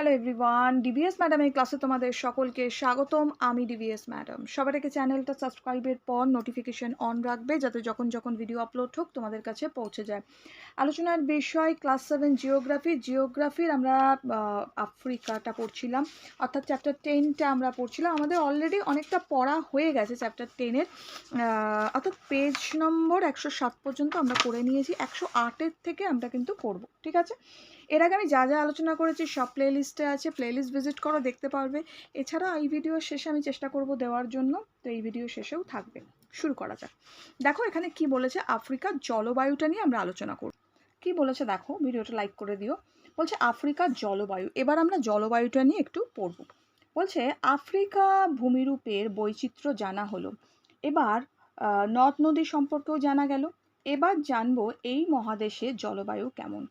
Hello everyone DVS ম্যাডামের ক্লাসে তোমাদের সকলকে স্বাগতম। আমি ডিভিএস ম্যাডাম সবার আগে চ্যানেলটা সাবস্ক্রাইবের পর নোটিফিকেশন অন রাখবে, যাতে যখন যখন ভিডিও আপলোড হোক তোমাদের কাছে পৌঁছে যায়। আলোচনার বিষয় ক্লাস সেভেন জিওগ্রাফি জিওগ্রাফির আমরা আফ্রিকাটা পড়ছিলাম। অর্থাৎ চ্যাপ্টার টেনটা আমরা পড়ছিলাম। আমাদের অলরেডি অনেকটা পড়া হয়ে গেছে চ্যাপ্টার টেনের অর্থাৎ পেজ নম্বর একশো সাত পর্যন্ত আমরা করে নিয়েছি। একশো আটের থেকে আমরা কিন্তু করব ঠিক আছে? এর আগে আমি যা যা আলোচনা করেছি সব প্লেলিস্টে আছে প্লে লিস্ট ভিজিট করো, দেখতে পারবে। এছাড়া এই ভিডিও শেষে আমি চেষ্টা করব দেওয়ার জন্য, তো এই ভিডিও শেষেও থাকবে। শুরু করা যাক। দেখো এখানে কি বলেছে আফ্রিকার জলবায়ুটা নিয়ে আমরা আলোচনা করব। কি বলেছে দেখো ভিডিওটা লাইক করে দিও। বলছে আফ্রিকার জলবায়ু, এবার আমরা জলবায়ুটা নিয়ে একটু পড়ব। বলছে আফ্রিকা ভূমিরূপের বৈচিত্র্য জানা হলো। এবার নদ নদী সম্পর্কেও জানা গেল। এবার জানব এই মহাদেশে জলবায়ু কেমন।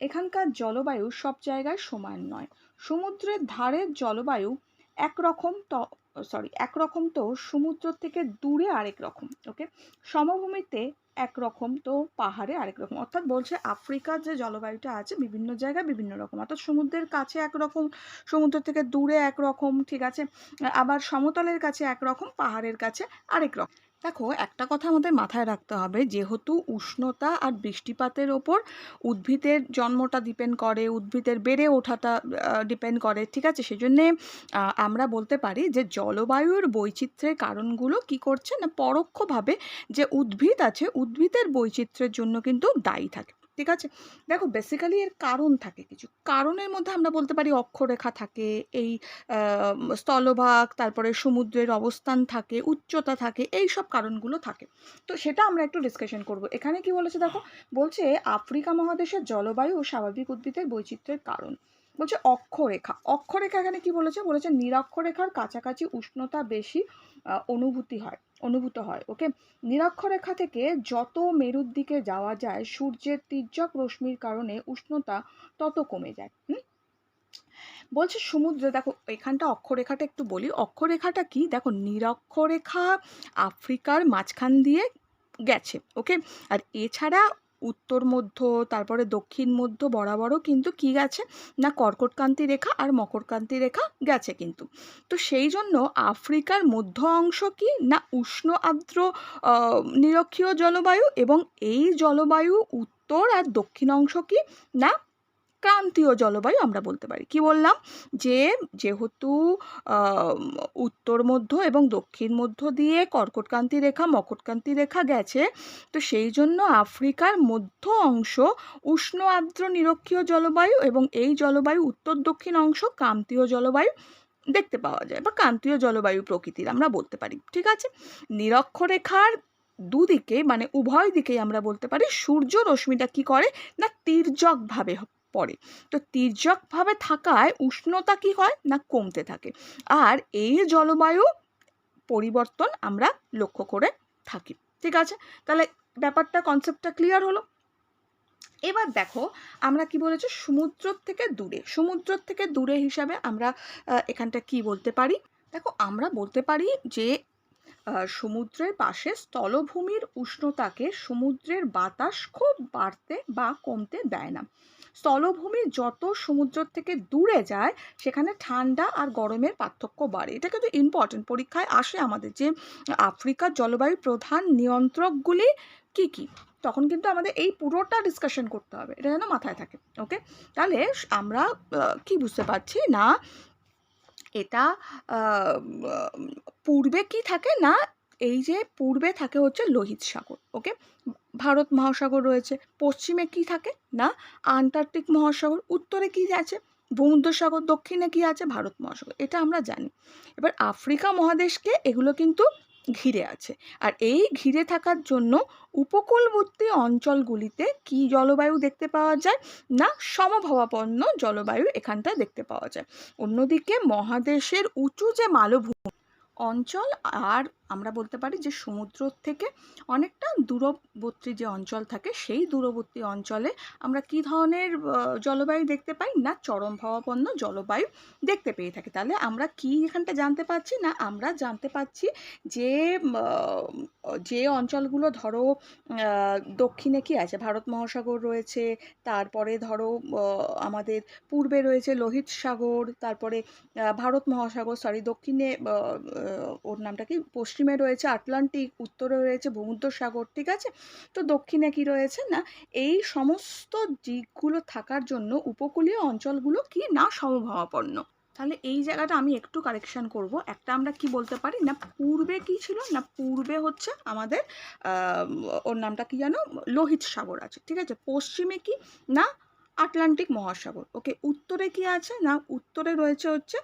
এখানকার জলবায়ু সব জায়গায় সমান নয়। সমুদ্রের ধারের জলবায়ু একরকম তো সরি একরকম তো সমুদ্র থেকে দূরে আরেক রকম ওকে সমভূমিতে একরকম তো পাহাড়ে আরেক রকম। অর্থাৎ বলছে আফ্রিকার যে জলবায়ুটা আছে বিভিন্ন জায়গায় বিভিন্ন রকম। অর্থাৎ সমুদ্রের কাছে একরকম, সমুদ্র থেকে দূরে একরকম, ঠিক আছে? আবার সমতলের কাছে একরকম, পাহাড়ের কাছে আরেক রকম। দেখো, একটা কথা আমাদের মাথায় রাখতে হবে, যেহেতু উষ্ণতা আর বৃষ্টিপাতের ওপর উদ্ভিদের জন্মটা ডিপেন্ড করে, উদ্ভিদের বেড়ে ওঠাটা ডিপেন্ড করে, ঠিক আছে? সেজন্যে আমরা বলতে পারি যে জলবায়ুর বৈচিত্র্যের কারণগুলো কি করছে না, পরোক্ষভাবে যে উদ্ভিদ আছে, উদ্ভিদের বৈচিত্র্যের জন্য কিন্তু দায়ী থাকে। ঠিক আছে? দেখো বেসিক্যালি এর কারণ থাকে কিছু। কারণের মধ্যে আমরা বলতে পারি অক্ষরেখা থাকে, এই স্থলভাগ, তারপরে সমুদ্রের অবস্থান থাকে, উচ্চতা থাকে এই সব কারণগুলো থাকে। তো সেটা আমরা একটু ডিসকাশন করব। এখানে কি বলেছে দেখো? বলছে আফ্রিকা মহাদেশের জলবায়ু ও স্বাভাবিক উদ্ভিদের বৈচিত্র্যের কারণ। বলছে অক্ষরেখা। অক্ষরেখা এখানে কি বলেছে? বলেছে নিরক্ষরেখার কাছাকাছি উষ্ণতা বেশি অনুভূতি হয়, অনুভূত হয় ওকে নিরক্ষরেখা থেকে যত মেরুর দিকে যাওয়া যায়, সূর্যের তির্যক রশ্মির কারণে উষ্ণতা তত কমে যায়, হুম? বলছে সমুদ্রে, দেখো এখানটা অক্ষরেখাটা একটু বলি। অক্ষরেখাটা কি? দেখো নিরক্ষরেখা আফ্রিকার মাঝখান দিয়ে গেছে ওকে আর এছাড়া উত্তর মধ্য, তারপরে দক্ষিণ মধ্য বরাবরও কিন্তু কি গেছে? না কর্কটক্রান্তি রেখা আর মকরক্রান্তি রেখা গেছে কিন্তু। তো সেই জন্য আফ্রিকার মধ্য অংশ কি? না উষ্ণ আর্দ্র নিরক্ষীয় জলবায়ু এবং এই জলবায়ু উত্তর আর দক্ষিণ অংশ কি? না ক্রান্তীয় জলবায়ু আমরা বলতে পারি। কি বললাম? যে যেহেতু উত্তর মধ্য এবং দক্ষিণ মধ্য দিয়ে কর্কটক্রান্তি রেখা মকরক্রান্তি রেখা গেছে, তো সেই জন্য আফ্রিকার মধ্য অংশ উষ্ণ আর্দ্র নিরক্ষীয় জলবায়ু এবং এই জলবায়ু উত্তর দক্ষিণ অংশ ক্রান্তীয় জলবায়ু দেখতে পাওয়া যায় বা ক্রান্তীয় জলবায়ু প্রকৃতির আমরা বলতে পারি। ঠিক আছে? নিরক্ষরেখার দুদিকে মানে উভয় দিকেই আমরা বলতে পারি সূর্য রশ্মিটা কি করে? না, তির্যকভাবে পড়ে। তো তির্যকভাবে থাকায় উষ্ণতা কি হয় না কমতে থাকে? আর এই জলবায়ু পরিবর্তন আমরা লক্ষ্য করে থাকি। ঠিক আছে? তাহলে ব্যাপারটা কনসেপ্টটা ক্লিয়ার হলো? এবার দেখো, আমরা কি বলেছি? সমুদ্র থেকে দূরে। সমুদ্র থেকে দূরে হিসাবে আমরা এখানটা কি বলতে পারি? দেখো, আমরা বলতে পারি যে সমুদ্রের পাশে স্থলভূমির উষ্ণতাকে সমুদ্রের বাতাস খুব বাড়তে বা কমতে দেয় না। স্থলভূমি যত সমুদ্র থেকে দূরে যায়, সেখানে ঠান্ডা আর গরমের পার্থক্য বাড়ে। এটা কিন্তু ইম্পর্টেন্ট পরীক্ষায় আসে আমাদের যে আফ্রিকার জলবায়ুর প্রধান নিয়ন্ত্রকগুলি কি কি? তখন কিন্তু আমাদের এই পুরোটা ডিসকাশন করতে হবে। এটা যেন মাথায় থাকে ওকে তাহলে আমরা কি বুঝতে পারছি? না, এটা পূর্বে কি থাকে? না, এই যে পূর্বে থাকে হচ্ছে লোহিত সাগর ওকে ভারত মহাসাগর রয়েছে। পশ্চিমে কি থাকে? না, আন্টার্কটিক মহাসাগর, উত্তরে কি আছে? ভূমধ্যসাগর, দক্ষিণে কি আছে? ভারত মহাসাগর, এটা আমরা জানি। এবার আফ্রিকা মহাদেশকে এগুলো কিন্তু ঘিরে আছে। আর এই ঘিরে থাকার জন্য উপকূলবর্তী অঞ্চলগুলিতে কি জলবায়ু দেখতে পাওয়া যায়? না, সমভাবাপন্ন জলবায়ু এখানটায় দেখতে পাওয়া যায়। অন্যদিকে মহাদেশের উঁচু যে মালভূমি অঞ্চল আর আমরা বলতে পারি যে সমুদ্র থেকে অনেকটা দূরবর্তী যে অঞ্চল থাকে, সেই দূরবর্তী অঞ্চলে আমরা কি ধরনের জলবায়ু দেখতে পাই? না, চরম ভাবাপন্ন জলবায়ু দেখতে পেয়ে থাকি। তাহলে আমরা কি এখানটা জানতে পারছি? না, আমরা জানতে পারছি যে যে অঞ্চলগুলো ধরো দক্ষিণে কি আছে? ভারত মহাসাগর রয়েছে, তারপরে ধরো আমাদের পূর্বে রয়েছে লোহিত সাগর, তারপরে ভারত মহাসাগর সরি দক্ষিণে ওর নামটা কি? পশ্চিমে রয়েছে আটলান্টিক, উত্তরে রয়েছে ভূমধ্যসাগর, ঠিক আছে? তো দক্ষিণে কি রয়েছে না? এই সমস্ত দিকগুলো থাকার জন্য উপকূলীয় অঞ্চলগুলো কি না সমভাবাপন্ন? তাহলে এই জায়গাটা আমি একটু কারেকশন করব। একটা আমরা কি বলতে পারি না, পূর্বে কি ছিল না? পূর্বে হচ্ছে আমাদের ওর নামটা কি জানো লোহিত সাগর আছে, ঠিক আছে? পশ্চিমে কি না? আটলান্টিক মহাসাগর। ওকে উত্তরে কি আছে না? উত্তরে রয়েছে হচ্ছে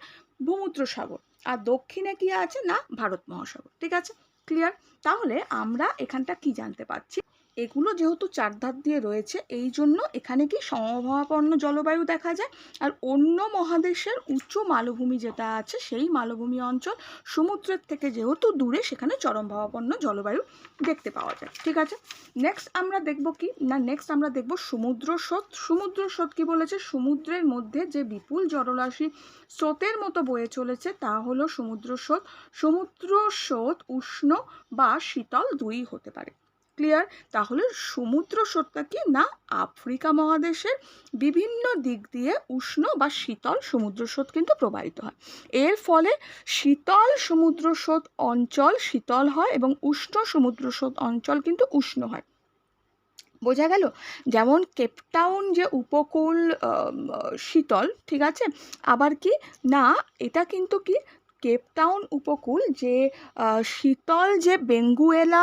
ভূমুদ্র সাগর আর দক্ষিণে কি আছে? না, ভারত মহাসাগর। ঠিক আছে? ক্লিয়ার তাহলে আমরা এখানটা কি জানতে পারছি? এগুলো যেহেতু চারধার দিয়ে রয়েছে, এই জন্য এখানে কি সমভাবাপন্ন জলবায়ু দেখা যায়। আর অন্য মহাদেশের উচ্চ মালভূমি যেটা আছে, সেই মালভূমি অঞ্চল সমুদ্রের থেকে যেহেতু দূরে, সেখানে চরমভাবাপন্ন জলবায়ু দেখতে পাওয়া যায়। ঠিক আছে? নেক্সট আমরা দেখব কি? না নেক্সট আমরা দেখব সমুদ্র স্রোত। সমুদ্র স্রোত কি বলেছে? সমুদ্রের মধ্যে যে বিপুল জলরাশি স্রোতের মতো বয়ে চলেছে, তা হলো সমুদ্র স্রোত। সমুদ্র স্রোত উষ্ণ বা শীতল দুই হতে পারে। ক্লিয়ার তাহলে সমুদ্র স্রোতটা কি? না, আফ্রিকা মহাদেশের বিভিন্ন দিক দিয়ে উষ্ণ বা শীতল সমুদ্র স্রোত কিন্তু প্রবাহিত হয়। এর ফলে শীতল সমুদ্র স্রোত অঞ্চল শীতল হয় এবং উষ্ণ সমুদ্র স্রোত অঞ্চল কিন্তু উষ্ণ হয়। বোঝা গেল? যেমন কেপটাউন যে উপকূল শীতল, ঠিক আছে? আবার কি? না, এটা কিন্তু কি? কেপটাউন উপকূল যে শীতল যে বেঙ্গুয়েলা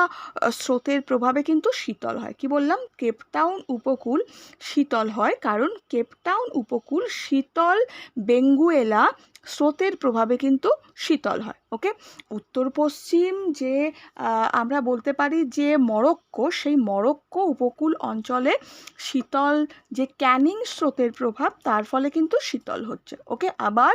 স্রোতের প্রভাবে কিন্তু শীতল হয়। কি বললাম? কেপটাউন উপকূল শীতল হয় কারণ কেপটাউন উপকূল শীতল বেঙ্গুয়েলা স্রোতের প্রভাবে কিন্তু শীতল হয় ওকে উত্তর পশ্চিম যে আমরা বলতে পারি যে মরক্কো, সেই মরক্কো উপকূল অঞ্চলে শীতল যে ক্যানিং স্রোতের প্রভাব, তার ফলে কিন্তু শীতল হচ্ছে ওকে আবার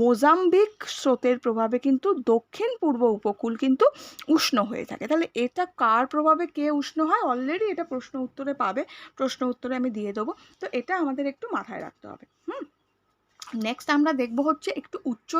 মোজাম্বিক স্রোতের প্রভাবে কিন্তু দক্ষিণ পূর্ব উপকূল কিন্তু উষ্ণ হয়ে থাকে। তাহলে এটা কার প্রভাবে কে উষ্ণ হয়? অলরেডি এটা প্রশ্ন উত্তরে পাবে, প্রশ্ন উত্তরে আমি দিয়ে দেবো, তো এটা আমাদের একটু মাথায় রাখতে হবে, হুম? নেক্সট আমরা দেখব হচ্ছে একটু উচ্চ,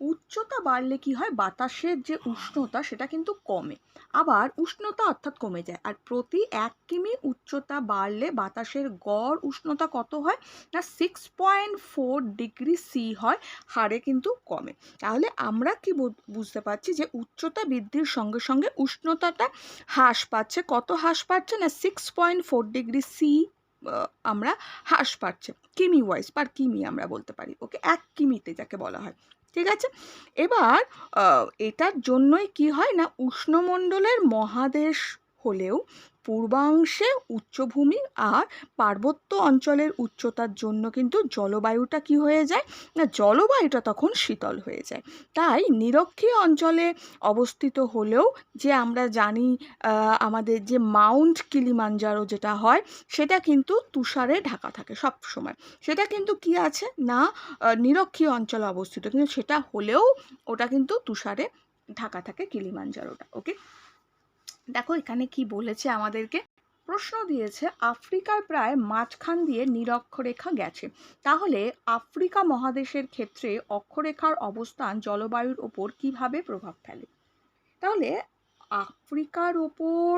উচ্চতা বাড়লে কি হয়? বাতাসের যে উষ্ণতা, সেটা কিন্তু কমে। আবার উষ্ণতা অর্থাৎ কমে যায়। আর প্রতি এক কিমি উচ্চতা বাড়লে বাতাসের গড় উষ্ণতা কত হয়? না six point four degree C হয়, হারে কিন্তু কমে। তাহলে আমরা কি বুঝতে পারছি যে উচ্চতা বৃদ্ধির সঙ্গে সঙ্গে উষ্ণতাটা হ্রাস পাচ্ছে। কত হ্রাস পাচ্ছে? না six point four degree C আমরা হ্রাস পাচ্ছে কিমি ওয়াইজ পার কিমি আমরা বলতে পারি। ওকে, এক কিমিতে যাকে বলা হয়। ঠিক আছে? এবার এটার জন্যই কি হয় না, উষ্ণমণ্ডলের মহাদেশ হলেও পূর্বাংশে উচ্চভূমি আর পার্বত্য অঞ্চলের উচ্চতার জন্য কিন্তু জলবায়ুটা কি হয়ে যায়? না, জলবায়ুটা তখন শীতল হয়ে যায়। তাই নিরক্ষীয় অঞ্চলে অবস্থিত হলেও যে আমরা জানি আমাদের যে মাউন্ট কিলিমাঞ্জারো যেটা হয়, সেটা কিন্তু তুষারে ঢাকা থাকে সব সময় সেটা কিন্তু কি আছে? না নিরক্ষীয় অঞ্চলে অবস্থিত। কিন্তু সেটা হলেও ওটা কিন্তু তুষারে ঢাকা থাকে কিলিমাঞ্জারোটা ওকে দেখো এখানে কি বলেছে আমাদেরকে? প্রশ্ন দিয়েছে, আফ্রিকার প্রায় মাঝখান দিয়ে নিরক্ষরেখা গেছে। তাহলে আফ্রিকা মহাদেশের ক্ষেত্রে অক্ষরেখার অবস্থান জলবায়ুর ওপর কীভাবে প্রভাব ফেলে? তাহলে আফ্রিকার ওপর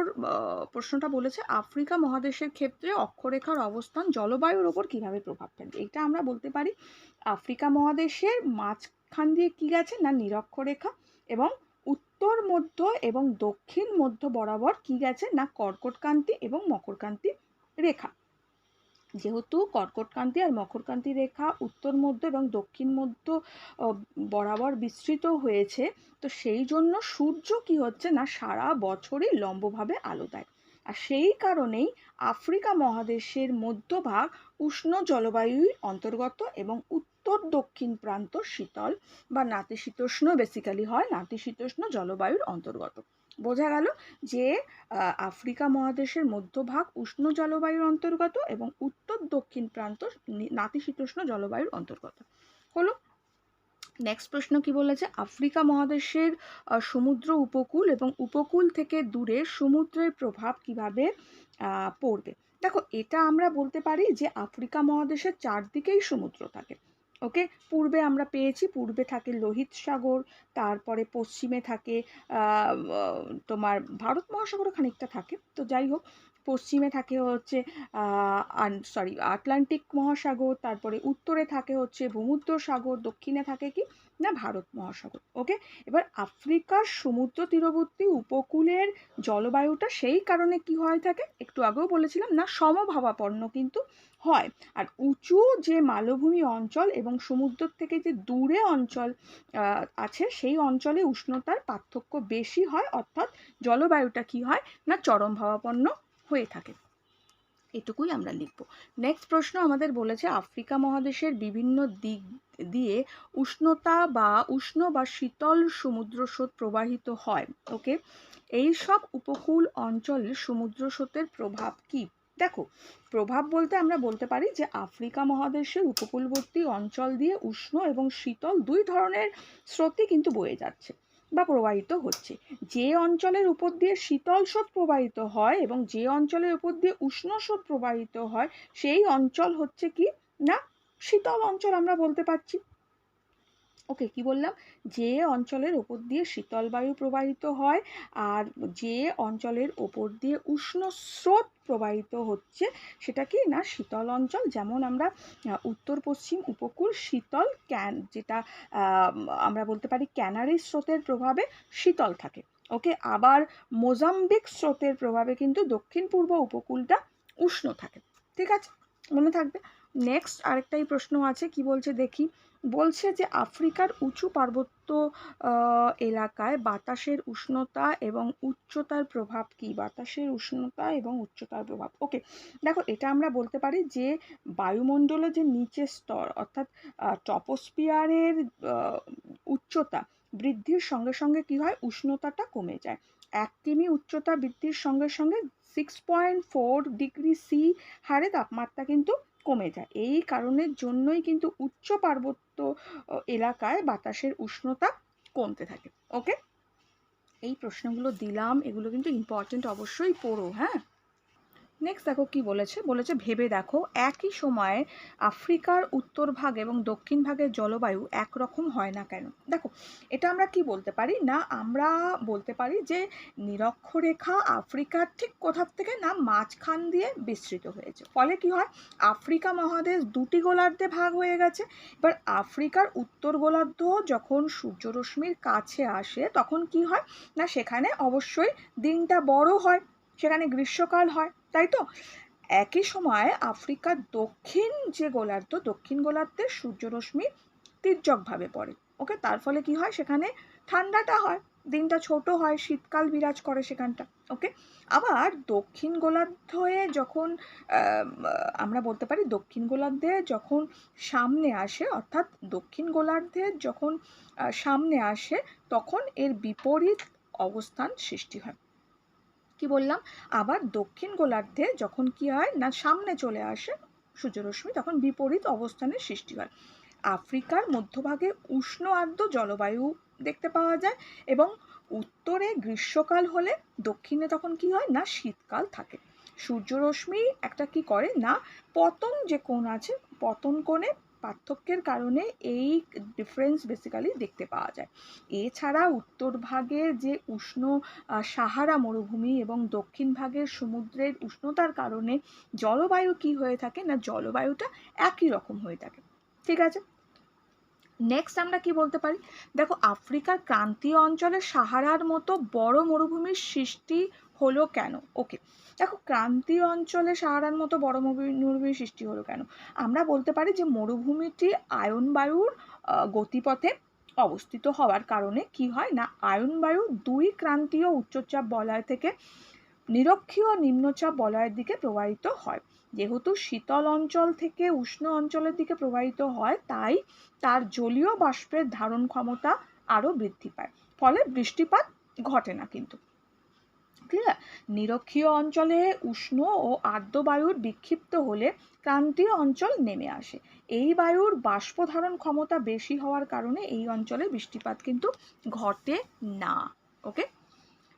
প্রশ্নটা বলেছে, আফ্রিকা মহাদেশের ক্ষেত্রে অক্ষরেখার অবস্থান জলবায়ুর ওপর কীভাবে প্রভাব ফেলে? এটা আমরা বলতে পারি, আফ্রিকা মহাদেশের মাঝখান দিয়ে কি গেছে না নিরক্ষরেখা? এবং উত্তর মধ্য এবং দক্ষিণ মধ্য বরাবর কি গেছে? না, কর্কটক্রান্তি এবং মকরক্রান্তি রেখা। যেহেতু কর্কটক্রান্তি আর মকরক্রান্তি রেখা উত্তর মধ্য এবং দক্ষিণ মধ্য বরাবর বিস্তৃত হয়েছে, তো সেই জন্য সূর্য কি হচ্ছে? না, সারা বছরই লম্বভাবে আলো দেয়। আর সেই কারণেই আফ্রিকা মহাদেশের মধ্যভাগ উষ্ণ জলবায়ুর অন্তর্গত এবং উত্তর দক্ষিণ প্রান্ত শীতল বা নাতিশীতোষ্ণ বেসিক্যালি হয় নাতিশীতোষ্ণ জলবায়ুর অন্তর্গত। বোঝা গেল যে আফ্রিকা মহাদেশের মধ্যভাগ উষ্ণ জলবায়ুর অন্তর্গত এবং উত্তর, দক্ষিণ প্রান্ত নাতিশীতোষ্ণ জলবায়ুর অন্তর্গত। হলো নেক্সট প্রশ্ন কি বলেছে? আফ্রিকা মহাদেশের সমুদ্র উপকূল এবং উপকূল থেকে দূরে সমুদ্রের প্রভাব কীভাবে পড়বে? দেখো, এটা আমরা বলতে পারি যে আফ্রিকা মহাদেশের চারদিকেই সমুদ্র থাকে। ওকে? পূর্বে আমরা পেয়েছি, পূর্বে থাকে লোহিত সাগর, তারপরে পশ্চিমে থাকে তোমার ভারত মহাসাগরও খানিকটা থাকে। তো যাই হোক পশ্চিমে থাকে হচ্ছে সরি আটলান্টিক মহাসাগর, তারপরে উত্তরে থাকে হচ্ছে ভূমধ্য সাগর দক্ষিণে থাকে কি? না, ভারত মহাসাগর ওকে এবার আফ্রিকার সমুদ্র তীরবর্তী উপকূলের জলবায়ুটা সেই কারণে কি হয় থাকে? একটু আগেও বলেছিলাম, না, সমভাবাপন্ন কিন্তু হয়। আর উঁচু যে মালভূমি অঞ্চল এবং সমুদ্র থেকে যে দূরে অঞ্চল আছে, সেই অঞ্চলে উষ্ণতার পার্থক্য বেশি হয়, অর্থাৎ জলবায়ুটা কি হয়? না চরম ভাবাপন্ন হয়ে থাকে। এটুকুই আমরা লিখব। নেক্সট প্রশ্ন আমাদের বলেছে, আফ্রিকা মহাদেশের বিভিন্ন দিক দিয়ে উষ্ণতা বা উষ্ণ বা শীতল সমুদ্র স্রোত প্রবাহিত হয়। ওকে এই সব উপকূল অঞ্চল সমুদ্র স্রোতের প্রভাব কি? দেখো, প্রভাব বলতে আমরা বলতে পারি যে আফ্রিকা মহাদেশের উপকূলবর্তী অঞ্চল দিয়ে উষ্ণ এবং শীতল দুই ধরনের স্রোতই কিন্তু বয়ে যাচ্ছে। বা প্রবাহিত হচ্ছে। যে অঞ্চলের উপর দিয়ে শীতল স্রোত প্রবাহিত হয় এবং যে অঞ্চলের উপর দিয়ে উষ্ণ স্রোত প্রবাহিত হয়, সেই অঞ্চল হচ্ছে কি? না, শীতল অঞ্চল আমরা বলতে পারছি। ওকে, কি বললাম? যে অঞ্চলের ওপর দিয়ে শীতল বায়ু প্রবাহিত হয় আর যে অঞ্চলের ওপর দিয়ে উষ্ণ স্রোত প্রবাহিত হচ্ছে সেটা কি না শীতল অঞ্চল, যেমন আমরা উত্তর, পশ্চিম উপকূল শীতল ক্যান, যেটা আমরা বলতে পারি ক্যানারি স্রোতের প্রভাবে শীতল থাকে। ওকে, আবার মোজাম্বিক স্রোতের প্রভাবে কিন্তু দক্ষিণ, পূর্ব উপকূলটা উষ্ণ থাকে। ঠিক আছে? মনে থাকবে? নেক্সট আরেকটাই প্রশ্ন আছে, কি বলছে দেখি? বলছে যে আফ্রিকার উঁচু পার্বত্য এলাকায় বাতাসের উষ্ণতা এবং উচ্চতার প্রভাব কি? বাতাসের উষ্ণতা এবং উচ্চতার প্রভাব। ওকে, দেখো এটা আমরা বলতে পারি যে বায়ুমণ্ডলের যে নিচের স্তর, অর্থাৎ টপোস্পিয়ারের উচ্চতা বৃদ্ধির সঙ্গে সঙ্গে কি হয়? উষ্ণতাটা কমে যায়। এক কিমি উচ্চতা বৃদ্ধির সঙ্গে সঙ্গে six point four degree C হারে তাপমাত্রা কিন্তু কমে যায়। এই কারণের জন্যই কিন্তু উচ্চ পার্বত্য এলাকায় বাতাসের উষ্ণতা কমতে থাকে। ওকে এই প্রশ্নগুলো দিলাম। এগুলো কিন্তু ইম্পর্টেন্ট অবশ্যই পড়ো হ্যাঁ? নেক্সট দেখো কি বলেছে? বলেছে, ভেবে দেখো, একই সময়ে আফ্রিকার উত্তর ভাগ এবং দক্ষিণ ভাগের জলবায়ু একরকম হয় না কেন? দেখো, এটা আমরা কি বলতে পারি? না, আমরা বলতে পারি যে নিরক্ষরেখা আফ্রিকার ঠিক কোথার থেকে? না, মাঝখান দিয়ে বিস্তৃত হয়েছে। ফলে কি হয়? আফ্রিকা মহাদেশ দুটি গোলার্ধে ভাগ হয়ে গেছে। এবার আফ্রিকার উত্তর গোলার্ধ যখন সূর্যরশ্মির কাছে আসে, তখন কি হয়? না, সেখানে অবশ্যই দিনটা বড় হয়। সেখানে গ্রীষ্মকাল হয়, তাই তো? একই সময় আফ্রিকার দক্ষিণ যে গোলার্ধ, দক্ষিণ গোলার্ধে সূর্যরশ্মি তির্যকভাবে পড়ে। ওকে, তার ফলে কি হয়? সেখানে ঠান্ডাটা হয়, দিনটা ছোট হয়, শীতকাল বিরাজ করে সেখানটা, ওকে? আবার দক্ষিণ গোলার্ধে যখন আমরা বলতে পারি দক্ষিণ গোলার্ধে যখন সামনে আসে, অর্থাৎ দক্ষিণ গোলার্ধে যখন সামনে আসে, তখন এর বিপরীত অবস্থান সৃষ্টি হয়। কি বললাম? আবার দক্ষিণ গোলার্ধে যখন কি হয় না, সামনে চলে আসে সূর্যরশ্মি, তখন বিপরীত অবস্থানের সৃষ্টি হয়। আফ্রিকার মধ্যভাগে উষ্ণ আর্দ্র জলবায়ু দেখতে পাওয়া যায় এবং উত্তরে গ্রীষ্মকাল হলে দক্ষিণে তখন কি হয় না, শীতকাল থাকে। সূর্যরশ্মি একটা কি করে না, পতন যে কোণ আছে, পতন কোণে পার্থক্যের কারণে এই ডিফারেন্স বেসিক্যালি দেখতে পাওয়া যায়। এছাড়া উত্তর ভাগের যে উষ্ণ সাহারা মরুভূমি এবং দক্ষিণ ভাগের সমুদ্রের উষ্ণতার কারণে জলবায়ু কি হয়ে থাকে না জলবায়ুটা একই রকম হয়ে থাকে। ঠিক আছে? নেক্সট আমরা কি বলতে পারি? দেখো, আফ্রিকার ক্রান্তীয় অঞ্চলে সাহারার মতো বড় মরুভূমির সৃষ্টি হলো কেন? ওকে দেখো, ক্রান্তীয় অঞ্চলে সাহারার মতো বড় মরুভূমি মরুভূমির সৃষ্টি হলো কেন? আমরা বলতে পারি যে মরুভূমিটি আয়ন বায়ুর গতিপথে অবস্থিত হওয়ার কারণে কি হয় না? আয়ন বায়ু দুই ক্রান্তীয় উচ্চচাপ বলয় থেকে নিরক্ষীয় নিম্নচাপ বলয়ের দিকে প্রবাহিত হয়। যেহেতু শীতল অঞ্চল থেকে উষ্ণ অঞ্চলের দিকে প্রবাহিত হয়, তাই তার জলীয় বাষ্পের ধারণ ক্ষমতা আরও বৃদ্ধি পায়। ফলে বৃষ্টিপাত ঘটে না কিন্তু। ক্লিয়ার নিরক্ষীয় অঞ্চলে উষ্ণ ও আর্দ্র বায়ুর বিক্ষিপ্ত হলে ক্রান্তীয় অঞ্চল নেমে আসে। এই বায়ুর বাষ্প ধারণ ক্ষমতা বেশি হওয়ার কারণে এই অঞ্চলে বৃষ্টিপাত কিন্তু ঘটে না। ওকে?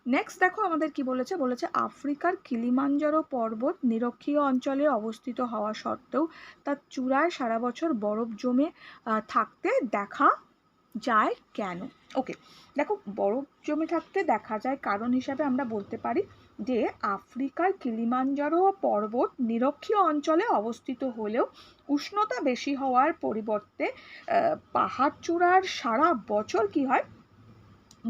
নেক্সট দেখো আমাদের কি বলেছে? বলেছে আফ্রিকার কিলিমাঞ্জারো পর্বত নিরক্ষীয় অঞ্চলে অবস্থিত হওয়া সত্ত্বেও তার চূড়ায় সারা বছর বরফ জমে থাকতে দেখা যায় কেন? ওকে দেখো বরফ জমে থাকতে দেখা যায় কারণ হিসাবে আমরা বলতে পারি যে আফ্রিকার কিলিমাঞ্জারো পর্বত নিরক্ষীয় অঞ্চলে অবস্থিত হলেও উষ্ণতা বেশি হওয়ার পরিবর্তে আহ, পাহাড় চূড়ার সারা বছর কি হয়?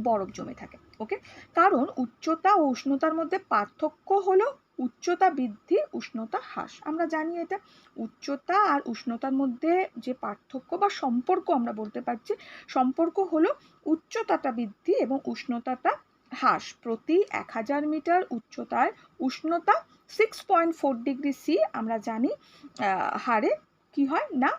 বরফ জমে থাকে। ওকে কারণ উচ্চতা ও উষ্ণতার মধ্যে পার্থক্য হলো উচ্চতা বৃদ্ধি, উষ্ণতা হ্রাস। আমরা জানি এটা উচ্চতা আর উষ্ণতার মধ্যে যে পার্থক্য বা সম্পর্ক আমরা বলতে পারছি, সম্পর্ক হলো উচ্চতাটা বৃদ্ধি এবং উষ্ণতাটা হ্রাস। প্রতি এক হাজার মিটার উচ্চতায় উষ্ণতা six point four degree C আমরা জানি হারে কি হয়? না,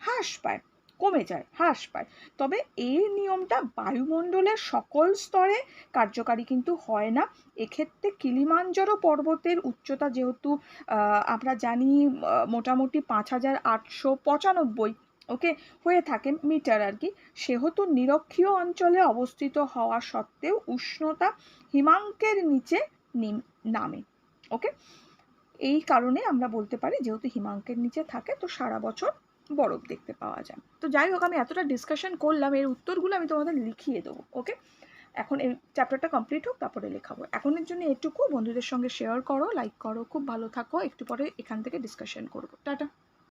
হ্রাস পায়। কমে যায়, হ্রাস পায়। তবে এই নিয়মটা বায়ুমণ্ডলের সকল স্তরে কার্যকারী কিন্তু হয় না। এক্ষেত্রে কিলিমাঞ্জারো পর্বতের উচ্চতা যেহেতু আমরা জানি মোটামুটি পাঁচ হাজার আটশো পঁচানব্বই, ওকে, হয়ে থাকে মিটার আর কি, সেহেতু নিরক্ষীয় অঞ্চলে অবস্থিত হওয়া সত্ত্বেও উষ্ণতা হিমাঙ্কের নিচে নিম- নামে, ওকে? এই কারণে আমরা বলতে পারি যেহেতু হিমাঙ্কের নিচে থাকে, তো সারা বছর বরফ দেখতে পাওয়া যায়। তো যাই হোক, আমি এতটা ডিসকাশন করলাম, এর উত্তরগুলো আমি তোমাদের লিখিয়ে দেবো ওকে এখন এই চ্যাপ্টারটা কমপ্লিট হোক, তারপরে লেখাবো। এখনের জন্য এটুকু, বন্ধুদের সঙ্গে শেয়ার করো লাইক করো, খুব ভালো থাকো, একটু পরে এখান থেকে ডিসকাশন করব। টাটা!